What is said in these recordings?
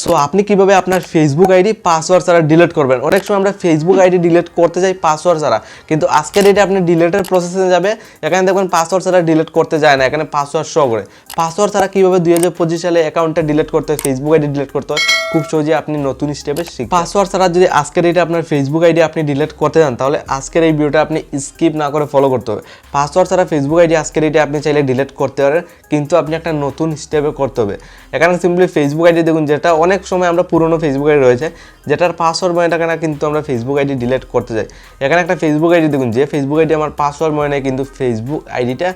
So আপনি কীভাবে আপনার ফেসবুক আইডি পাসওয়ার্ড ছাড়া ডিলিট করবেন? অনেক সময় আমরা ফেসবুক আইডি ডিলিট করতে চাই পাসওয়ার্ড ছাড়া। কিন্তু আজকের ডেটে আপনি ডিলিটের প্রসেসে যাবে, এখানে দেখবেন পাসওয়ার্ড ছাড়া ডিলিট করতে যায় না, এখানে পাসওয়ার্ড শো করে। পাসওয়ার্ড ছাড়া কীভাবে দুই হাজার পঁচিশ সালে অ্যাকাউন্টটা ডিলিট করতে হয় ফেসবুক আইডি ডিলিট করতে হয়? খুব সহজে আপনি নতুন স্টেপে শিখবেন। পাসওয়ার্ড ছাড়া যদি আজকের ডেটে আপনার ফেসবুক আইডি আপনি ডিলিট করতে চান, তাহলে আজকের এই ভিডিওটা আপনি স্কিপ না করে ফলো করতে হবে। পাসওয়ার্ড ছাড়া ফেসবুক আইডি আজকের ডেটে আপনি চাইলে ডিলিট করতে পারেন, কিন্তু আপনি একটা নতুন স্টেপে করতে হবে। এখানে সিম্পলি ফেসবুক আইডি দেখুন, যেটা অনেক সময় আমরা পুরনো ফেসবুক আইডি রয়েছে, যেটার পাসওয়ার্ড মনে থাকে না, কিন্তু আমরা ফেসবুক আইডি ডিলিট করতে যাই এখানে একটা ফেসবুক আইডি দেখুন, যে ফেসবুক আইডি আমার পাসওয়ার্ড মনে নেই, কিন্তু ফেসবুক আইডিটা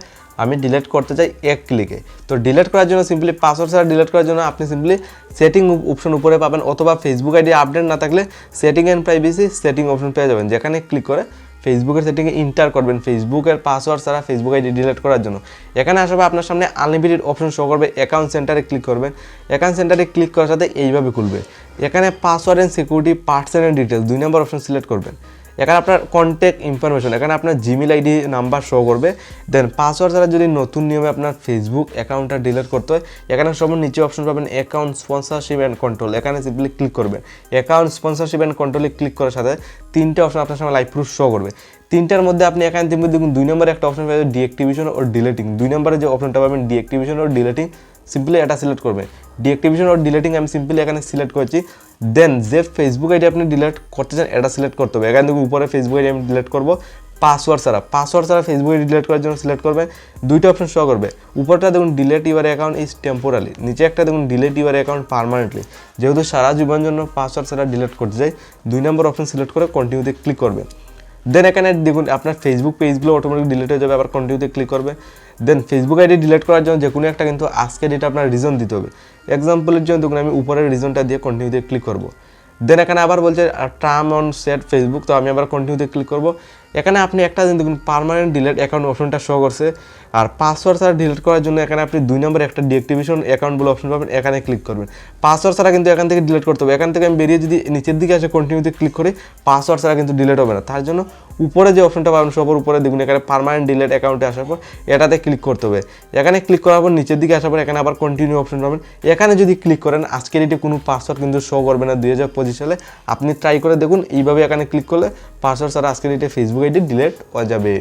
আমি ডিলিট করতে চাই এক ক্লিকে তো ডিলিট করার জন্য সিম্পলি পাসওয়ার্ড ছাড়া ডিলিট করার জন্য আপনি সিম্পলি সেটিং অপশন উপরে পাবেন অথবা ফেসবুক আইডি আপডেট না থাকলে setting and privacy setting option পেয়ে যাবেন। যেখানে ক্লিক করে ফেসবুকের সেটিংয়ে ইন্টার করবেন। ফেসবুকের পাসওয়ার্ড ছাড়া ফেসবুক আইডি ডিলিট করার জন্য। এখানে আসবে আপনার সামনে আনলিমিটেড অপশন শো করবে। অ্যাকাউন্ট সেন্টারে ক্লিক করবেন। অ্যাকাউন্ট সেন্টারে ক্লিক করার সাথে এইভাবে খুলবে। এখানে password and security parts and details দুই নম্বর অপশন সিলেক্ট করবেন। এখানে আপনার কন্ট্যাক্ট ইনফরমেশন এখানে আপনার জিমেল আইডি নাম্বার শো করবে। দেন পাসওয়ার্ড ছাড়া যদি নতুন নিয়মে আপনার ফেসবুক অ্যাকাউন্টটা ডিলিট করতে হয়, এখানে সব নিচে অপশন পাবেন অ্যাকাউন্ট স্পন্সরশিপ অ্যান্ড কন্ট্রোল এখানে সিম্পলি ক্লিক করবেন। অ্যাকাউন্ট স্পন্সরশিপ অ্যান্ড কন্ট্রোলে ক্লিক করার সাথে তিনটে অপশন আপনার সামনে লাইভ প্রুফ শো করবে। তিনটার মধ্যে আপনি এখানে দেখুন দেখুন, দুই নম্বরে একটা অপশন পাবেন ডিঅ্যাক্টিভেশন ও ডিলেটিং দুই নম্বরে যে অপশনটা পাবেন ডিঅ্যাক্টিভেশন ও ডিলেটিং সিম্পলি এটা সিলেক্ট করবেন ডিঅ্যাক্টিভেশন ও ডিলেটিং আমি সিম্পলি এখানে সিলেক্ট করেছি। দেন যে ফেসবুক আইডি আপনি ডিলেট করতে চান, এটা সিলেক্ট করতে হবে। এখান থেকে উপরে ফেসবুক আইডি আমি ডিলেট করব। পাসওয়ার্ড ছাড়া। পাসওয়ার্ড ছাড়া ফেসবুক ডিলিট করার জন্য সিলেক্ট করবে। দুইটা অপশন শো করবে। উপরটা দেখুন delete your account is temporarily নিচে একটা দেখুন ডিলেট ইউর অ্যাকাউন্ট পারমানেন্টলি যেহেতু সারা জীবনের জন্য পাসওয়ার্ড ছাড়া ডিলেট করতে চাই, দুই নম্বর অপশন সিলেক্ট করে কন্টিনিউতে ক্লিক করবে। দেন এখানে দেখুন, আপনার ফেসবুক পেজগুলো অটোমেটিক ডিলিট হয়ে যাবে, আবার কন্টিনিউতে ক্লিক করবে। দেন ফেসবুক আইডি ডিলিট করার জন্য যে কোনো একটা কিন্তু আজকে ডেটে আপনার রিজন দিতে হবে। এক্সাম্পলের জন্য দেখুন, আমি উপরের রিজনটা দিয়ে কন্টিনিউতে ক্লিক করব। দেন এখানে আবার বলছে টার্ম অন সেট ফেসবুক তো আমি আবার কন্টিনিউতে ক্লিক করব। এখানে আপনি একটা জিনিস দেখুন পারমানেন্ট ডিলেট অ্যাকাউন্ট অপশনটা শো করছে। আর পাসওয়ার্ড ছাড়া ডিলিট করার জন্য এখানে আপনি দুই নম্বর একটা ডিঅ্যাক্টিভেশন অ্যাকাউন্ট বলে অপশন পাবেন, এখানে ক্লিক করবেন। পাসওয়ার্ড ছাড়া কিন্তু এখান থেকে ডিলিট করতে হবে। এখান থেকে আমি বেরিয়ে যদি নিচের দিকে আসে কন্টিনিউতে ক্লিক করি পাসওয়ার্ড ছাড়া কিন্তু ডিলিট হবে না। তার জন্য উপরে যে অপশনটা পাবেন সবার উপরে দেখুন, এখানে পারমানেন্ট ডিলেট অ্যাকাউন্টে আসার পর এটাতে ক্লিক করতে হবে। এখানে ক্লিক করার পর নিচের দিকে আসার পর এখানে আবার কন্টিনিউ অপশন পাবেন। এখানে যদি ক্লিক করেন, আজকের এটি কোনো পাসওয়ার্ড কিন্তু শো করবে না। দুই হাজার পঁচিশ সালে আপনি ট্রাই করে দেখুন, এইভাবে এখানে ক্লিক করলে পাসওয়ার্ড ছাড়া আজকের এটি ফেসবুক আইডি ডিলেট হয়ে যাবে।